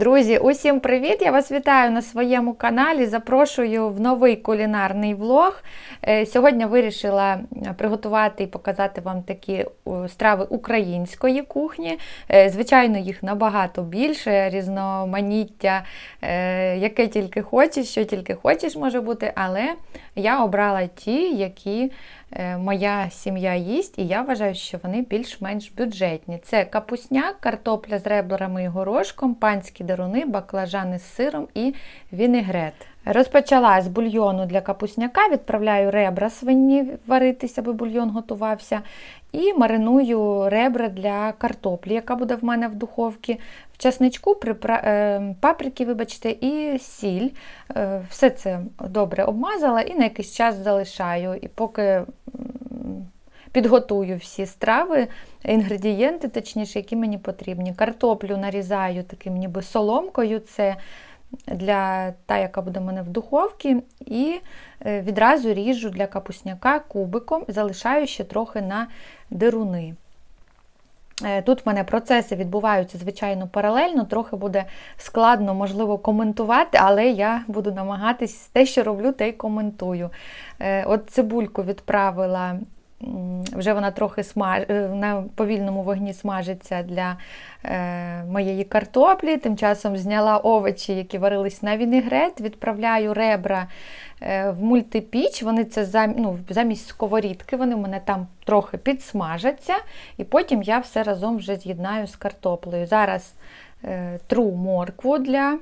Друзі, усім привіт! Я вас вітаю на своєму каналі. Запрошую в новий кулінарний влог. Е, Сьогодні вирішила приготувати і показати вам такі страви української кухні. Е, Звичайно, їх набагато більше, різноманіття, е, яке тільки хочеш, що тільки хочеш може бути, але я обрала ті, які е, моя сім'я їсть, і я вважаю, що вони більш-менш бюджетні. Це капусняк, картопля з ребрами і горошком, панські деруни, баклажани з сиром і вінегрет. Розпочала з бульйону для капусняка, відправляю ребра свині варитися, аби бульйон готувався. І мариную ребра для картоплі, яка буде в мене в духовці. В часничку, припра... е, паприки, вибачте, і сіль. Е, Все це добре обмазала і на якийсь час залишаю. І поки підготую всі страви, інгредієнти, точніше, які мені потрібні. Картоплю нарізаю таким ніби соломкою. Це для та, яка буде в мене в духовці, і е, відразу ріжу для капусняка кубиком, залишаю ще трохи на деруни. Е, Тут в мене процеси відбуваються, звичайно, паралельно, трохи буде складно, можливо, коментувати, але я буду намагатись те, що роблю, те й коментую. Е, От цибульку відправила, вже вона трохи смаж... е, на повільному вогні смажиться для е, моєї картоплі. Тим часом зняла овочі, які варились на вінегрет, відправляю ребра е, в мультипіч. Вони це зам... ну, замість сковорідки, вони в мене там трохи підсмажаться, і потім я все разом вже з'єднаю з картоплею. Зараз е, тру моркву для.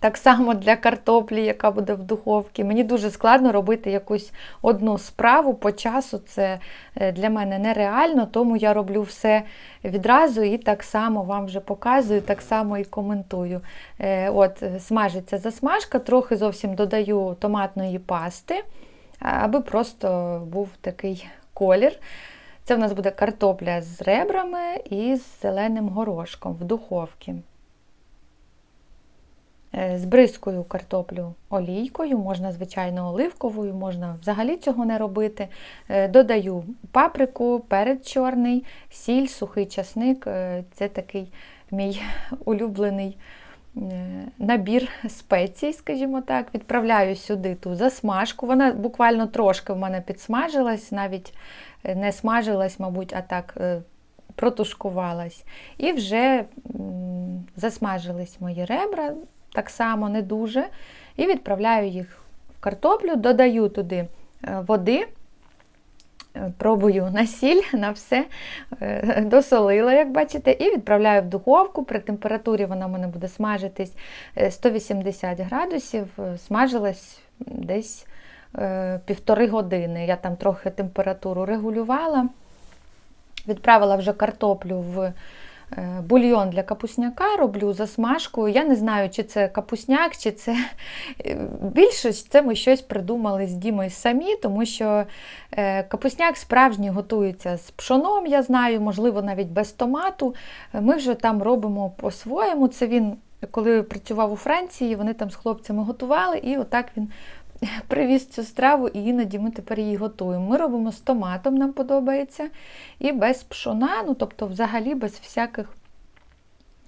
Так само для картоплі, яка буде в духовці. Мені дуже складно робити якусь одну справу по часу. Це е, для мене нереально, тому я роблю все відразу і так само вам вже показую, так само і коментую. Е, От, е, Смажиться засмажка, трохи зовсім додаю томатної пасти, аби просто був такий колір. Це в нас буде картопля з ребрами і з зеленим горошком в духовці. Е, Збризкую картоплю олійкою, можна, звичайно, оливковою, можна взагалі цього не робити. Е, Додаю паприку, перець чорний, сіль, сухий часник. Е, Це такий мій улюблений набір спецій, скажімо так. Відправляю сюди ту засмажку. Вона буквально трошки в мене підсмажилась, навіть не смажилась, мабуть, а так протушкувалась. І вже засмажились мої ребра так само не дуже. І відправляю їх в картоплю, додаю туди е, води, е, пробую на сіль, на все, е, досолила, як бачите, і відправляю в духовку. При температурі вона в мене буде смажитись е, 180 градусів, смажилась десь півтори години. Я там трохи температуру регулювала. Відправила вже картоплю в бульйон для капусняка, роблю засмажку. Я не знаю, чи це капусняк, чи це е, більше це ми щось придумали з Дімою самі, тому що е, капусняк справжній готується з пшоном, я знаю, можливо, навіть без томату. Е, Ми вже там робимо по-своєму. Це він, коли працював у Франції, вони там з хлопцями готували, і отак він привіз цю страву, і іноді ми тепер її готуємо. Ми робимо з томатом, нам подобається, і без пшона, ну тобто взагалі без всяких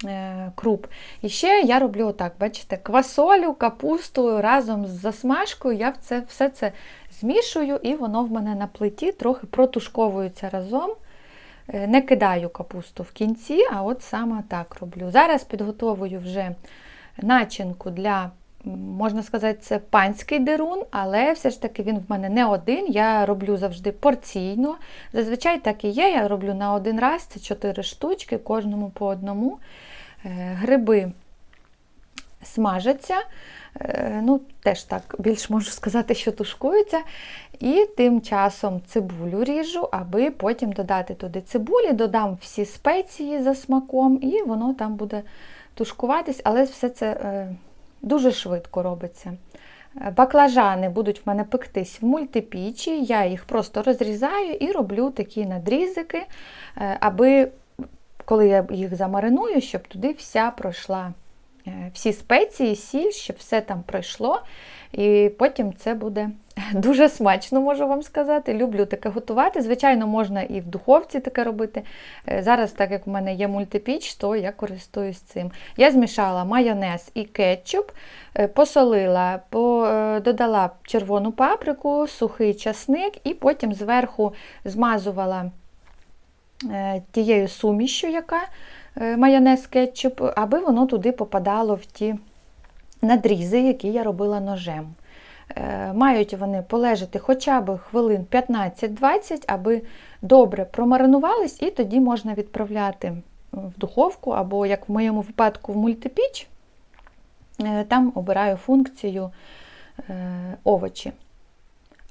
е, круп. І ще я роблю отак, бачите, квасолю, капусту разом з засмажкою. Я це, все це змішую, і воно в мене на плиті трохи протушковується разом. Е, Не кидаю капусту в кінці, а от саме так роблю. Зараз підготовую вже начинку для можна сказати, це панський дерун, але все ж таки він в мене не один. Я роблю завжди порційно. Зазвичай так і є. Я роблю на один раз, це 4 штучки, кожному по одному. Е, Гриби смажаться. Е, Ну, теж так, більш можу сказати, що тушкуються. І тим часом цибулю ріжу, аби потім додати туди цибулі, додам всі спеції за смаком, і воно там буде тушкуватись, але все це е, дуже швидко робиться. Е, Баклажани будуть в мене пектись в мультипічі, я їх просто розрізаю і роблю такі надрізики, е, аби коли я їх замариную, щоб туди вся пройшла е, всі спеції, сіль, щоб все там пройшло. І потім це буде Дуже смачно можу вам сказати. Люблю таке готувати. Звичайно, можна і в духовці таке робити. Е, Зараз, так як в мене є мультипіч, то я користуюсь цим. Я змішала майонез і кетчуп, е, посолила, е, додала червону паприку, сухий часник і потім зверху змазувала тією сумішю, яка майонез кетчуп, аби воно туди попадало в ті надрізи, які я робила ножем. Е, Мають вони полежати хоча б хвилин 15-20, аби добре промаринувались, і тоді можна відправляти в духовку, або, як в моєму випадку, в мультипіч. Е, Там обираю функцію е, овочі.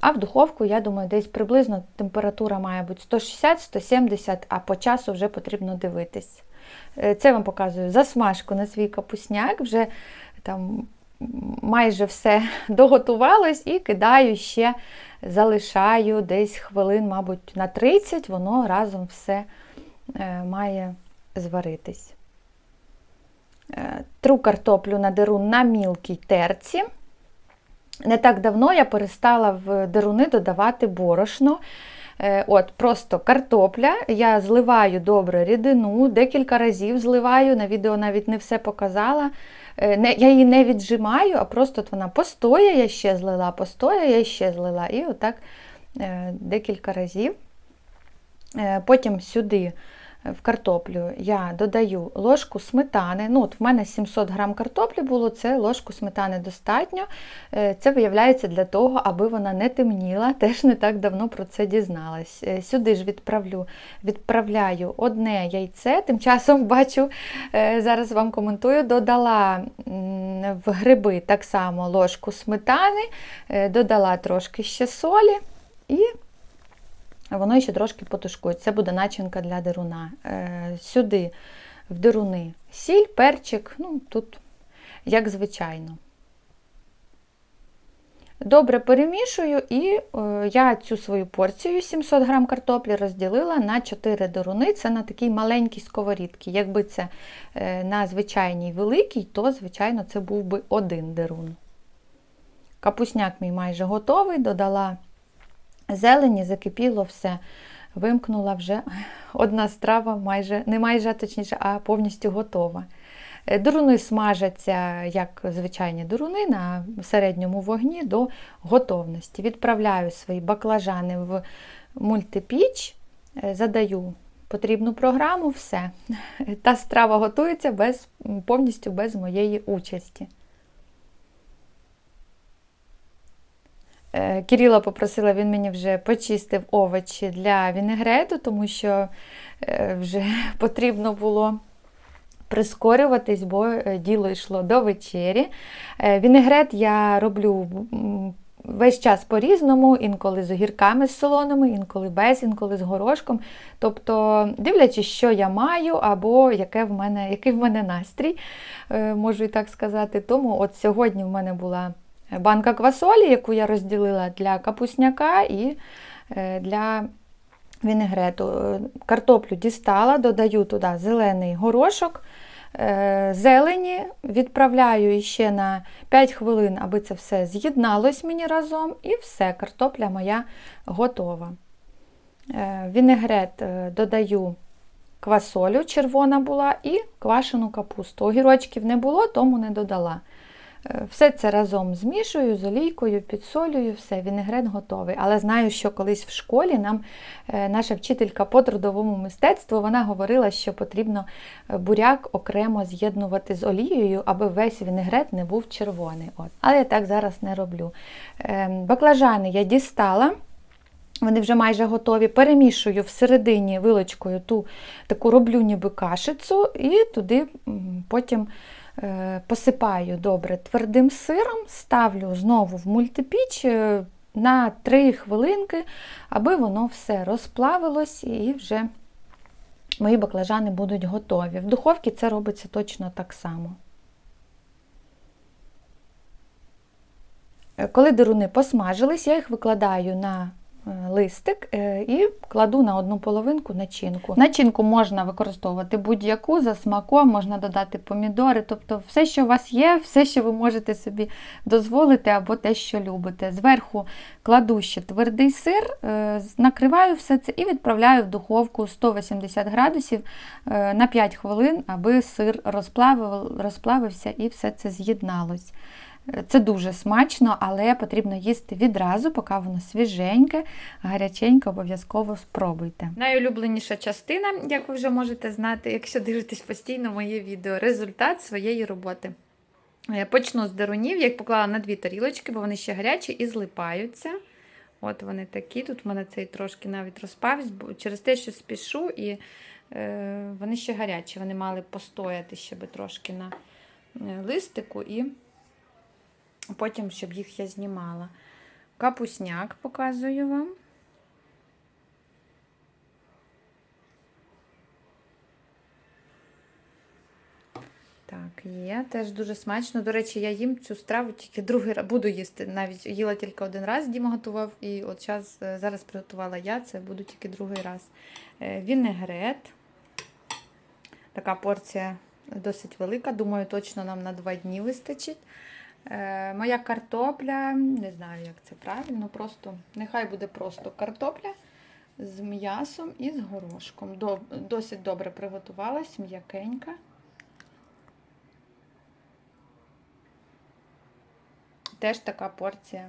А в духовку, я думаю, десь приблизно температура має бути 160-170, а по часу вже потрібно дивитись. Це вам показую засмажку на свій капусняк. Вже там майже все доготувалось і кидаю ще, залишаю десь хвилин, мабуть, на 30, воно разом все е, має зваритись. Е, Тру картоплю надеру на мілкій терці. Не так давно я перестала в деруни додавати борошно. Е, От, Просто картопля, я зливаю добре рідину, декілька разів зливаю, на відео навіть не все показала. Е, Не, я її не віджимаю, а просто от вона постоя, я ще злила, постоя, я ще злила. І отак е, декілька разів. Е, Потім сюди в картоплю я додаю ложку сметани. Ну, от В мене 700 грам картоплі було, це ложку сметани достатньо. Е, Це виявляється для того, аби вона не темніла. Теж не так давно про це дізналась. Е, Сюди ж відправлю, відправляю одне яйце. Тим часом бачу, е, зараз вам коментую, додала в гриби так само ложку сметани, додала трошки ще солі і воно ще трошки потушкує. Це буде начинка для деруна. Е, Сюди в деруни сіль, перчик, ну тут як звичайно. Добре перемішую, і е, я цю свою порцію 700 грам картоплі розділила на 4 деруни. Це на такій маленькій сковорідці. Якби це е, на звичайній великій, то, звичайно, це був би один дерун. Капусняк мій майже готовий, додала зелені, закипіло все. Вимкнула вже одна страва, майже, не майже, точніше, а повністю готова. Е, Дуруни смажаться, як звичайні дуруни, на середньому вогні до готовності. Відправляю свої баклажани в мультипіч, е, задаю потрібну програму, все. Та страва готується без, повністю без моєї участі. Е, Кирила попросила, він мені вже почистив овочі для вінегрету, тому що е, вже потрібно було прискорюватись, бо е, діло йшло до вечері. Вінегрет я роблю весь час по-різному, інколи з огірками з солоними, інколи без, інколи з горошком. Тобто, дивлячись, що я маю, або яке в мене, який в мене настрій, можу і так сказати. Тому от сьогодні в мене була банка квасолі, яку я розділила для капусняка і е, для вінегрету. Картоплю дістала, додаю туди зелений горошок, е, зелені, відправляю ще на 5 хвилин, аби це все з'єдналось мені разом, і все, картопля моя готова. Е, Вінегрет додаю квасолю, червона була, і квашену капусту. Огірочків не було, тому не додала. Е, Все це разом змішую з олійкою, підсолюю, все, вінегрет готовий. Але знаю, що колись в школі нам е, наша вчителька по трудовому мистецтву вона говорила, що потрібно е, буряк окремо з'єднувати з олією, аби весь вінегрет не був червоний. От. Але я так зараз не роблю. Е, Баклажани я дістала. Вони вже майже готові. Перемішую всередині вилочкою ту таку роблю ніби кашицю, і туди потім посипаю добре твердим сиром, ставлю знову в мультипіч е, на 3 хвилинки, аби воно все розплавилось і вже мої баклажани будуть готові. В духовці це робиться точно так само. Е, Коли деруни посмажились, я їх викладаю на е, листик е, і кладу на одну половинку начинку. Начинку можна використовувати будь-яку за смаком, можна додати помідори, тобто все, що у вас є, все, що ви можете собі дозволити, або те, що любите. Зверху кладу ще твердий сир, е, накриваю все це і відправляю в духовку 180 градусів е, на 5 хвилин, аби сир розплавив, розплавився і все це з'єдналось. Це дуже смачно, але потрібно їсти відразу, поки воно свіженьке, гаряченьке, обов'язково спробуйте. Найулюбленіша частина, як ви вже можете знати, якщо дивитесь постійно моє відео, результат своєї роботи. Е, Почну з дерунів, я їх поклала на дві тарілочки, бо вони ще гарячі і злипаються. От вони такі. Тут в мене цей трошки навіть розпався, через те, що спішу, і е, вони ще гарячі. Вони мали постояти ще би трошки на е, листику, і потім, щоб їх я знімала. Капусняк показую вам. Так, є, теж дуже смачно. До речі, я їм цю страву тільки другий раз буду їсти. Навіть їла тільки один раз, Діма готував, і от час, е, зараз приготувала я, це буду тільки другий раз. Е, Вінегрет. Така порція досить велика. Думаю, точно нам на два дні вистачить. Е, Моя картопля, не знаю, як це правильно, просто нехай буде просто картопля з м'ясом і з горошком. До- Досить добре приготувалась, м'якенька. Теж така порція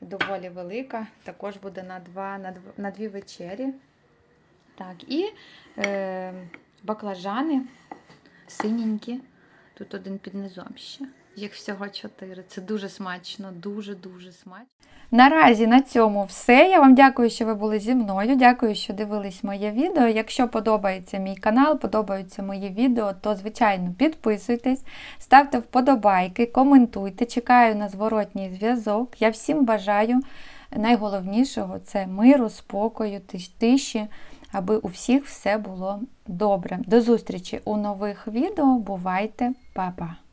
доволі велика, також буде на, два, на, дв- на дві вечері. Так, і е, баклажани синенькі. Тут один під низом ще. Їх всього чотири. Це дуже смачно, дуже-дуже смачно. Наразі на цьому все. Я вам дякую, що ви були зі мною. Дякую, що дивились моє відео. Якщо подобається мій канал, подобаються мої відео, то, звичайно, підписуйтесь, ставте вподобайки, коментуйте. Чекаю на зворотній зв'язок. Я всім бажаю найголовнішого це миру, спокою, тиші, аби у всіх все було добре. До зустрічі у нових відео. Бувайте, па-па!